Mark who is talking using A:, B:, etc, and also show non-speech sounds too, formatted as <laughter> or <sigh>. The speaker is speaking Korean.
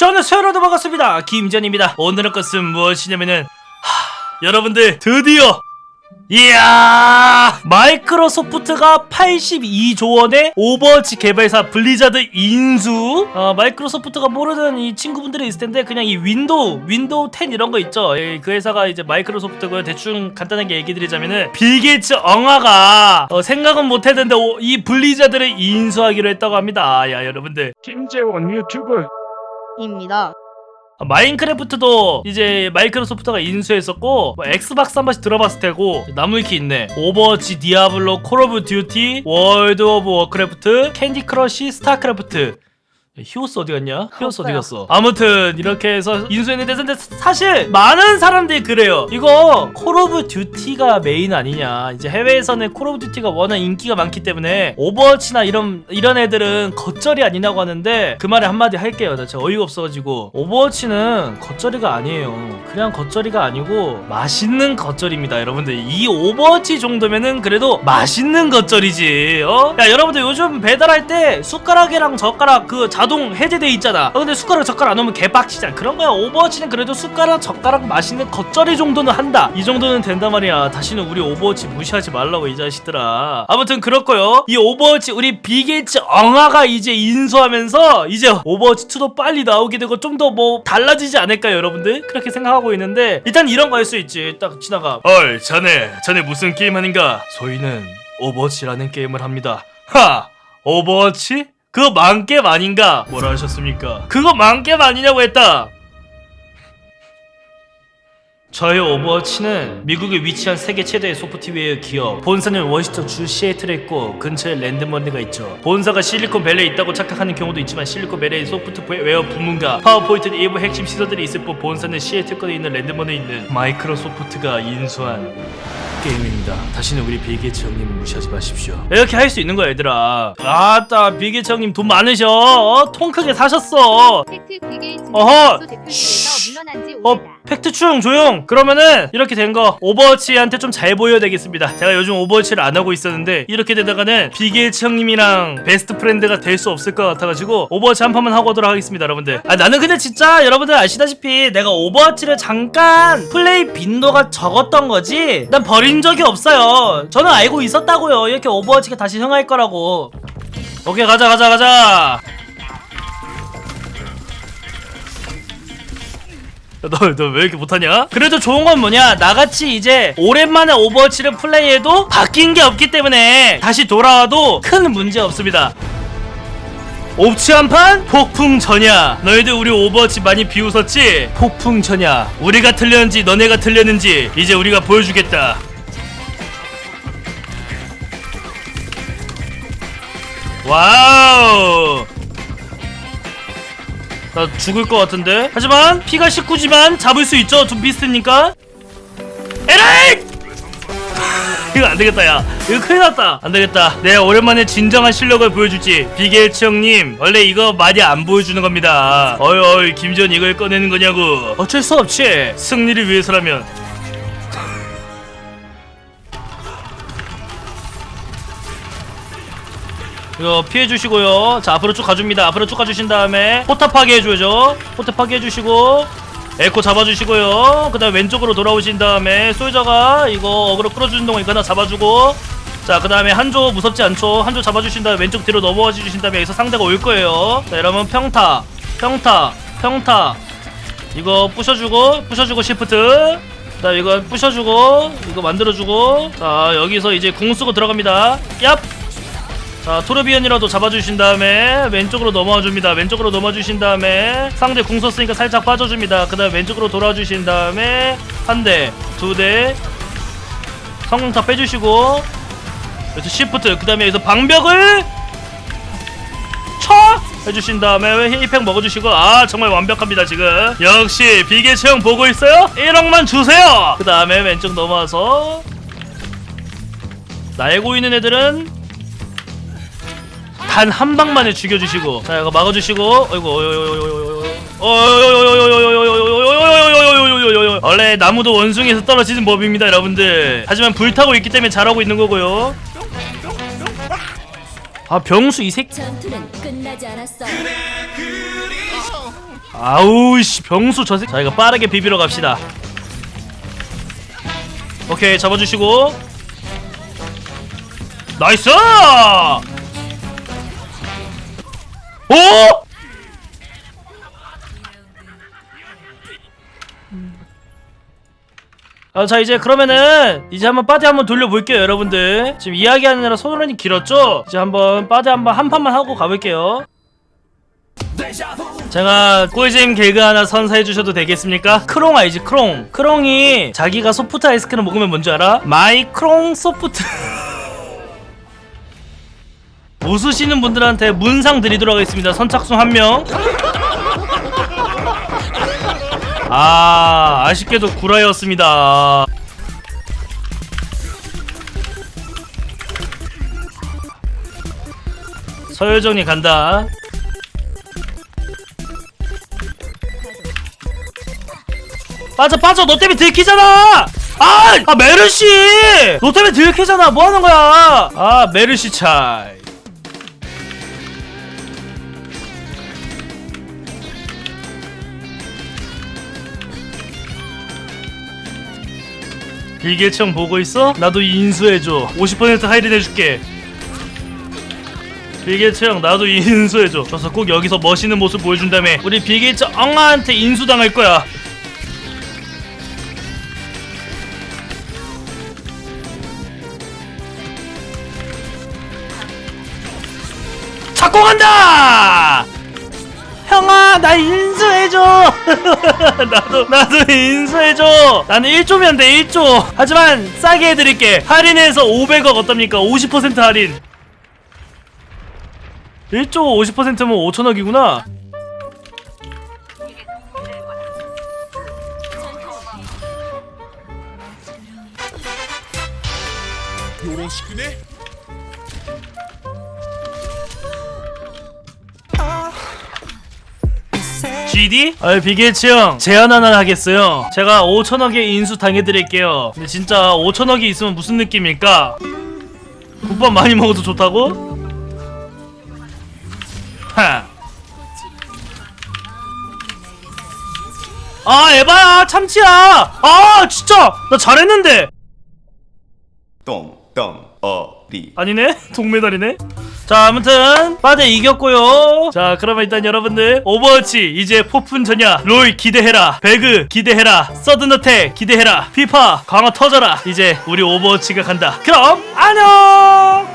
A: 저는 새로도 반갑습니다. 김전입니다. 오늘의 것은 무엇이냐면은 하, 여러분들 드디어 이야 마이크로소프트가 82조 원의 오버워치 개발사 블리자드 인수. 어, 마이크로소프트가 모르는 이 친구분들이 있을 텐데 그냥 이 윈도우 윈도우 10 이런 거 있죠? 예, 그 회사가 이제 마이크로소프트고요 대충 간단하게 얘기 드리자면은 빌 게이츠 엉아가 어, 생각은 못했는데 오- 이 블리자드를 인수하기로 했다고 합니다. 아, 야 여러분들.
B: 김재원 유튜브.
A: 아,
C: 입니다.
A: 마인크래프트도 이제 마이크로소프트가 인수했었고 뭐 엑스박스 한 번씩 들어봤을 테고 나무위키 있네 오버워치 디아블로 콜 오브 듀티 월드 오브 워크래프트 캔디 크러쉬 스타크래프트 히오스 어디 갔냐? 히오스 어디 갔어? 아무튼 이렇게 해서 인수했는데 근데 사실 많은 사람들이 그래요. 이거 콜 오브 듀티가 메인 아니냐? 이제 해외에서는 콜 오브 듀티가 워낙 인기가 많기 때문에 오버워치나 이런 이런 애들은 겉절이 아니냐고 하는데 그 말에 한마디 할게요. 나 진짜 어이가 없어가지고 오버워치는 겉절이가 아니에요. 그냥 겉절이가 아니고 맛있는 겉절입니다, 여러분들. 이 오버워치 정도면은 그래도 맛있는 겉절이지. 어? 야 여러분들 요즘 배달할 때 숟가락이랑 젓가락 그 자동 해제돼 있잖아. 어, 근데 숟가락 젓가락 안 오면 개빡치잖아. 그런 거야. 오버워치는 그래도 숟가락 젓가락 맛있는 겉절이 정도는 한다. 이 정도는 된단 말이야. 다시는 우리 오버워치 무시하지 말라고 이 자식들아. 아무튼 그렇고요. 이 오버워치 우리 비게이츠 엉아가 이제 인수하면서 이제 오버워치 2도 빨리 나오게 되고 좀 더 뭐 달라지지 않을까요, 여러분들? 그렇게 생각하고 있는데 일단 이런 거 할 수 있지. 딱 지나가. 헐, 자네, 자네 무슨 게임 하는가? 저희는 오버워치라는 게임을 합니다. 하! 오버워치? 그거 만게임 아닌가? 뭐라 하셨습니까? 그거 만게임 아니냐고 했다! 저희 오버워치는 미국에 위치한 세계 최대의 소프트웨어 기업 본사는 워싱턴 주 시애틀에 있고 근처에 랜드머니가 있죠 본사가 실리콘밸리에 있다고 착각하는 경우도 있지만 실리콘밸리의 소프트웨어 부문과 파워포인트 일부 핵심 시설들이 있을 뿐 본사는 시애틀권에 있는 랜드머니에 있는 마이크로소프트가 인수한 게임입니다. 다시는 우리 빌게이츠 형님을 무시하지 마십시오. 이렇게 할 수 있는 거야, 얘들아. 아따, 빌게이츠 형님 돈 많으셔. 어? 통 크게 사셨어.
D: 팩트 비게이츠
A: 어허!
D: 대표님께서 물러난 지
A: 어,
D: 오래다.
A: 팩트 추용 조용. 그러면은 이렇게 된 거 오버워치한테 좀 잘 보여야 되겠습니다. 제가 요즘 오버워치를 안 하고 있었는데 이렇게 되다가는 빌게이츠 형님이랑 베스트 프렌드가 될 수 없을 것 같아가지고 오버워치 한 판만 하고 오도록 하겠습니다, 여러분들. 아 나는 근데 진짜 여러분들 아시다시피 내가 오버워치를 잠깐 플레이 빈도가 적었던 거지. 난 버린 적이 없어요. 저는 알고 있었다고요. 이렇게 오버워치가 다시 흥할 거라고. 오케이 가자 가자 가자. 너너왜 이렇게 못하냐? 그래도 좋은 건 뭐냐? 나같이 이제 오랜만에 오버워치를 플레이해도 바뀐 게 없기 때문에 다시 돌아와도 큰 문제 없습니다. 옵치 한판 폭풍 전야 너희들 우리 오버워치 많이 비웃었지? 폭풍 전야 우리가 틀렸는지 너네가 틀렸는지 이제 우리가 보여주겠다 와우 나 죽을 것 같은데? 하지만 피가 19지만 잡을 수 있죠 둠피스트니까. 에라이! <laughs> 이거 안되겠다 야. 이거 큰일 났다. 안되겠다. 내가 오랜만에 진정한 실력을 보여줄지. 비게이츠 형님 원래 이거 많이 안 보여주는 겁니다. 어이 어이 김전 이걸 꺼내는 거냐고. 어쩔 수 없지. 승리를 위해서라면 이거 피해주시고요. 자 앞으로 쭉 가줍니다. 앞으로 쭉 가주신 다음에 포탑 파괴해줘야죠. 포탑 파괴해주시고 에코 잡아주시고요. 그 다음 에 왼쪽으로 돌아오신 다음에 솔저가 이거 어그로 끌어주는 동안 이거 하나 잡아주고 자 그 다음에 한조 무섭지 않죠. 한조 잡아주신 다음에 왼쪽 뒤로 넘어와 주신 다음에 여기서 상대가 올 거예요. 자 여러분 평타, 평타, 평타 이거 부셔주고 부셔주고 시프트 자 이거 부셔주고 이거 만들어주고 자 여기서 이제 궁 쓰고 들어갑니다. 얍. 자 토르비언이라도 잡아주신 다음에 왼쪽으로 넘어와줍니다. 왼쪽으로 넘어주신 다음에 상대 궁 썼으니까 살짝 빠져줍니다. 그 다음에 왼쪽으로 돌아주신 다음에 한대두대 성공 다 빼주시고 여기서 시프트 그 다음에 여기서 방벽을 쳐! 해주신 다음에 힐팩 먹어주시고 아 정말 완벽합니다 지금. 역시 비계 체형 보고 있어요? 1억만 주세요! 그 다음에 왼쪽 넘어와서 날고 있는 애들은 단 한 방만에 죽여주시고 자 이거 막아주시고 어이구 원래 나무도 원숭이에서 떨어지는 법입니다 여러분들 하지만 불타고 있기 때문에 잘하고 있는 거고요 아 병수 이 새끼. 아우씨 병수 저새 자 이거 빠르게 비비러 갑시다 오케이 잡아주시고 나이스 오 아, 자 이제 그러면은 이제 한번 빠데 한번 돌려볼게요 여러분들 지금 이야기하느라 소론이 길었죠? 이제 한번 빠데 한번 한 판만 하고 가볼게요 제가 꿀잼 개그 하나 선사해 주셔도 되겠습니까? 크롱 알지 크롱 크롱이 자기가 소프트 아이스크림 먹으면 뭔지 알아? 마이 크롱 소프트 <laughs> 웃으시는 분들한테 문상 드리도록 하겠습니다. 선착순 한 명. 아 아쉽게도 구라였습니다. 서효정이 간다. 빠져 빠져. 너 때문에 들키잖아! 아, 아 메르시! 너 때문에 들키잖아. 뭐 하는 거야? 아 메르시 차이 빌개청 보고 있어? 나도 인수해줘. 50% 할인 해줄게. 빌게츠형 나도 <laughs> 인수해줘. 저서 꼭 여기서 멋있는 모습 보여준다며. 우리 빌게츠 엉아한테 인수당할 거야. 착공한다! 형아 나 인 수해줘. <laughs> 나도 나도 인수해줘. 나는 1조면 돼 1조. 하지만 싸게 해드릴게. 할인해서 500억 어떻습니까? 50% 할인. 1조 50%면 5천억이구나.
B: 요런 식이네?
A: GD? 아유 비게츠 형 제안 하나 하겠어요 제가 5천억에 인수 당해드릴게요 근데 진짜 5천억이 있으면 무슨 느낌일까? 국밥 많이 먹어도 좋다고? 하. 아 에바야 참치야 아 진짜 나 잘했는데
C: 똥 똥 어리
A: 아니네 동메달이네 자 아무튼 빠데 이겼고요. 자 그러면 일단 여러분들 오버워치 이제 폭풍 전야 롤 기대해라 배그 기대해라 서든어택 기대해라 피파 광어 터져라 이제 우리 오버워치가 간다. 그럼 안녕!